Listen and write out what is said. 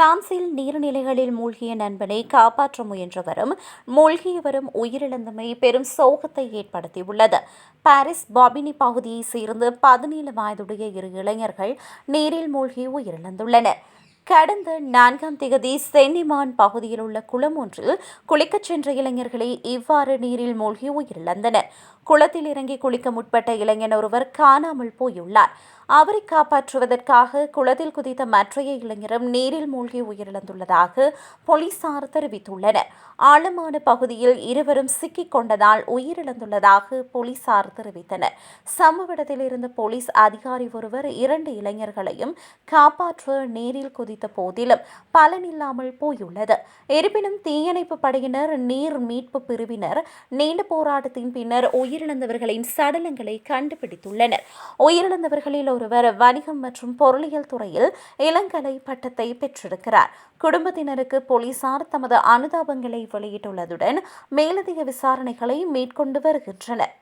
பிரான்சில் நீர்நிலைகளில் மூழ்கிய நண்பனை காப்பாற்ற முயன்றவரும் மூழ்கியவரும் உயிரிழந்தமை பெரும் சோகத்தை ஏற்படுத்தியுள்ளது. பாரிஸ் பாபினி பகுதியைச் சேர்ந்த பதினேழு வயதுடைய இரு இளைஞர்கள் நீரில் மூழ்கி உயிரிழந்துள்ளனர். கடந்த நான்காம் திகதி சென்னிமான் பகுதியில் உள்ள குளம் ஒன்றில் குளிக்கச் சென்ற இளைஞர்களை இவ்வாறு நீரில் மூழ்கி உயிரிழந்தனர். குளத்தில் இறங்கி குளிக்க முற்பட்ட இளைஞன் ஒருவர் காணாமல் போயுள்ளார். அவரை காப்பாற்றுவதற்காக குளத்தில் குதித்த மற்றைய இளைஞரும் நீரில் மூழ்கி உயிரிழந்துள்ளதாக போலீசார் தெரிவித்துள்ளனர். ஆழமான பகுதியில் இருவரும் சிக்கிக் கொண்டதால் உயிரிழந்துள்ளதாக போலீசார் தெரிவித்தனர். சம்பவ இடத்தில் இருந்த போலீஸ் அதிகாரி ஒருவர் இரண்டு இளைஞர்களையும் காப்பாற்ற நீரில் குதித்து போதிலும் பலனில்லாமல் போயுள்ளது. இருப்பினும் தீயணைப்பு படையினர் நீர் மீட்பு பிரிவினர் நீண்ட போராட்டத்தின் பின்னர் உயிரிழந்தவர்களின் சடலங்களை கண்டுபிடித்துள்ளனர். உயிரிழந்தவர்களில் ஒருவர் வணிகம் மற்றும் பொருளியல் துறையில் இளங்கலை பட்டத்தை பெற்றிருக்கிறார். குடும்பத்தினருக்கு போலீசார் தமது அனுதாபங்களை வெளியிட்டுள்ளதுடன் மேலதிக விசாரணைகளை மேற்கொண்டு வருகின்றனர்.